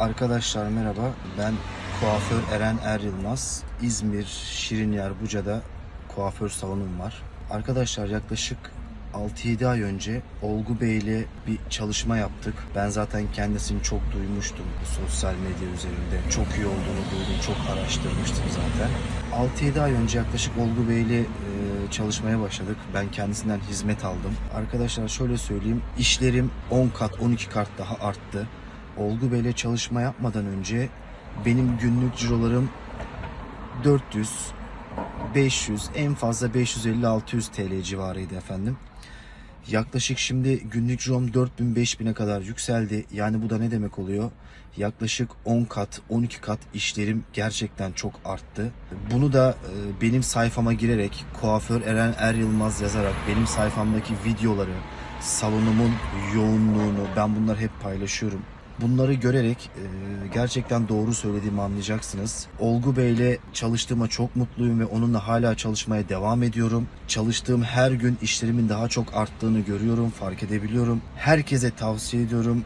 Arkadaşlar merhaba. Ben kuaför Eren Er Yılmaz. İzmir Şirinyer Buca'da kuaför salonum var. Arkadaşlar yaklaşık 6-7 ay önce Olgu Bey ile bir çalışma yaptık. Ben zaten kendisini çok duymuştum sosyal medya üzerinde. Çok iyi olduğunu duydum, çok araştırmıştım zaten. 6-7 ay önce yaklaşık Olgu Bey ile e, çalışmaya başladık. Ben kendisinden hizmet aldım. Arkadaşlar şöyle söyleyeyim, işlerim 10 kat, 12 kat daha arttı. Olgu Bey'le çalışma yapmadan önce benim günlük cirolarım 400, 500, en fazla 550-600 TL civarıydı efendim. Yaklaşık şimdi günlük cirom 4000-5000'e kadar yükseldi. Yani bu da ne demek oluyor? Yaklaşık 10 kat, 12 kat işlerim gerçekten çok arttı. Bunu da e, benim sayfama girerek kuaför Eren Er Yılmaz yazarak benim sayfamdaki videoları, salonumun yoğunluğunu ben bunları hep paylaşıyorum. Bunları görerek e, gerçekten doğru söylediğimi anlayacaksınız. Olgu Bey'le çalıştığıma çok mutluyum ve onunla hala çalışmaya devam ediyorum. Çalıştığım her gün işlerimin daha çok arttığını görüyorum, fark edebiliyorum. Herkese tavsiye ediyorum.